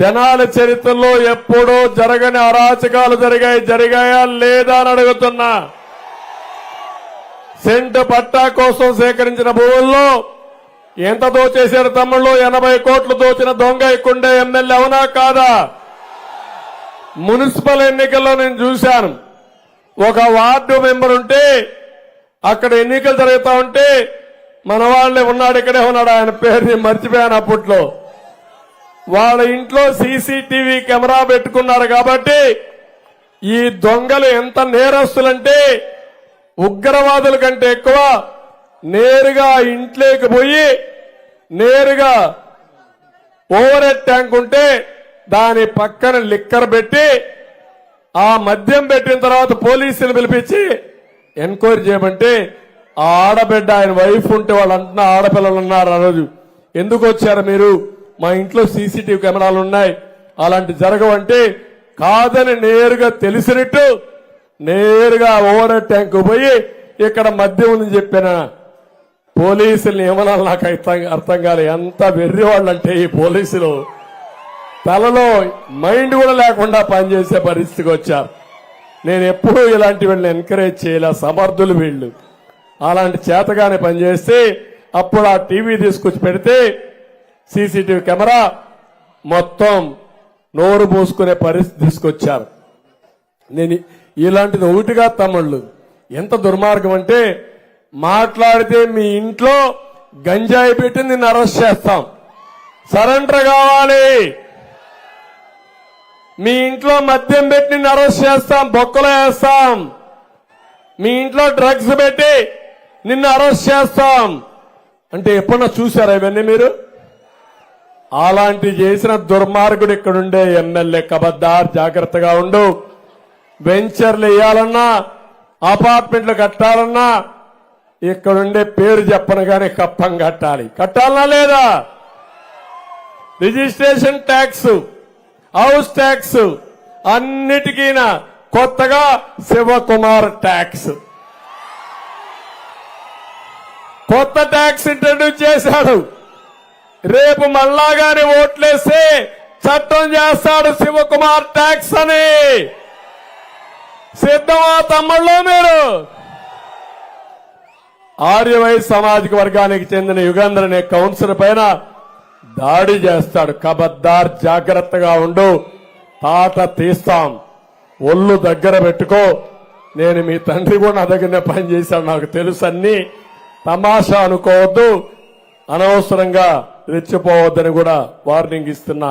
తెనాల చరిత్రలో ఎప్పుడో జరగని అరాచకాలు జరిగాయి. జరిగాయా లేదా అని అడుగుతున్నా. సెంట్ పట్టా కోసం సేకరించిన భూముల్లో ఎంత దోచేశారు తమ్ముళ్ళు? ఎనభై కోట్లు దోచిన దొంగ ఇక్కుండే ఎమ్మెల్యే అవునా కాదా? మున్సిపల్ ఎన్నికల్లో నేను చూశాను. ఒక వార్డు మెంబర్ ఉంటే అక్కడ ఎన్నికలు జరుగుతా ఉంటే మన వాళ్ళే ఉన్నాడు ఇక్కడే ఉన్నాడు. ఆయన పేరు నేను మర్చిపోయాను అప్పట్లో. వాళ్ళ ఇంట్లో సీసీటీవీ కెమెరా పెట్టుకున్నారు కాబట్టి ఈ దొంగలు ఎంత నేరస్తులంటే ఉగ్రవాదుల కంటే ఎక్కువ నేరుగా ఇంట్లోకి పోయి నేరుగా ఓవర్ హెడ్ ట్యాంక్ ఉంటే దాని పక్కన లిక్కర్ పెట్టి ఆ మద్యం పెట్టిన తర్వాత పోలీసులు పిలిపించి ఎంక్వైరీ చేయమంటే ఆ ఆడబిడ్డ ఆయన వైఫ్ ఉంటే వాళ్ళు అంటున్న ఆడపిల్లలు ఉన్నారు ఆ రోజు. ఎందుకు వచ్చారు మీరు? మా ఇంట్లో సీసీటీవీ కెమెరాలు ఉన్నాయి. అలాంటి జరగవంటే కాదని నేరుగా తెలిసినట్టు నేరుగా ఓవర్ ట్యాంక్ పోయి ఇక్కడ మద్యం ఉందని చెప్పిన? పోలీసుల్ని నియమనాలు నాకు అర్థం అర్థం కాలే. ఎంత వెర్రివాళ్ళు అంటే ఈ పోలీసులు. తలలో మైండ్ కూడా లేకుండా పనిచేసే పరిస్థితికి వచ్చారు. నేను ఎప్పుడూ ఇలాంటి వీళ్ళని ఎంకరేజ్ చేయలే. సమర్థులు వీళ్ళు. అలాంటి చేతగానే పనిచేస్తే అప్పుడు ఆ టీవీ తీసుకొచ్చి పెడితే సీసీటీవీ కెమెరా మొత్తం నోరు మూసుకునే పరిస్థితి తీసుకొచ్చారు. నేను ఇలాంటిది ఒకటిగా తమ్ముళ్ళు. ఎంత దుర్మార్గం అంటే మాట్లాడితే మీ ఇంట్లో గంజాయి పెట్టి నిన్ను అరెస్ట్ చేస్తాం. సరెండర్ కావాలి. మీ ఇంట్లో మద్యం పెట్టి నిన్ను అరెస్ట్ చేస్తాం బొక్కలు వేస్తాం. మీ ఇంట్లో డ్రగ్స్ పెట్టి నిన్ను అరెస్ట్ చేస్తాం. అంటే ఎప్పుడన్నా చూసారా ఇవన్నీ మీరు? అలాంటి చేసిన దుర్మార్గుడు ఇక్కడుండే ఎమ్మెల్యే కబద్దార్ జాగ్రత్తగా ఉండు. వెంచర్లు వేయాలన్నా అపార్ట్మెంట్లు కట్టాలన్నా ఇక్కడుండే పేరు చెప్పను కానీ కప్పం కట్టాలి. కట్టాలనా లేదా? రిజిస్ట్రేషన్ ట్యాక్స్ హౌస్ ట్యాక్స్ అన్నిటికీన కొత్తగా శివకుమార్ ట్యాక్స్. కొత్త ట్యాక్స్ ఇంట్రడ్యూస్ చేశాడు. రేపు మళ్ళాగాని ఓట్లేస్తే చట్టం చేస్తాడు శివకుమార్ ట్యాక్స్ అని. సిద్ధమా తమ్ముళ్ళు మీరు? ఆర్యవై సామాజిక వర్గానికి చెందిన యుగంధర్ అనే కౌన్సిలర్ పైన దాడి చేస్తాడు. కబద్దార్ జాగ్రత్తగా ఉండు. తాట తీస్తాం. ఒళ్ళు దగ్గర పెట్టుకో. నేను మీ తండ్రి కూడా నా దగ్గరనే పనిచేశాడు నాకు తెలుసు అన్ని తమాషా అనుకోవద్దు. అనవసరంగా రెచ్చిపోవద్దని కూడా వార్నింగ్ ఇస్తున్నా.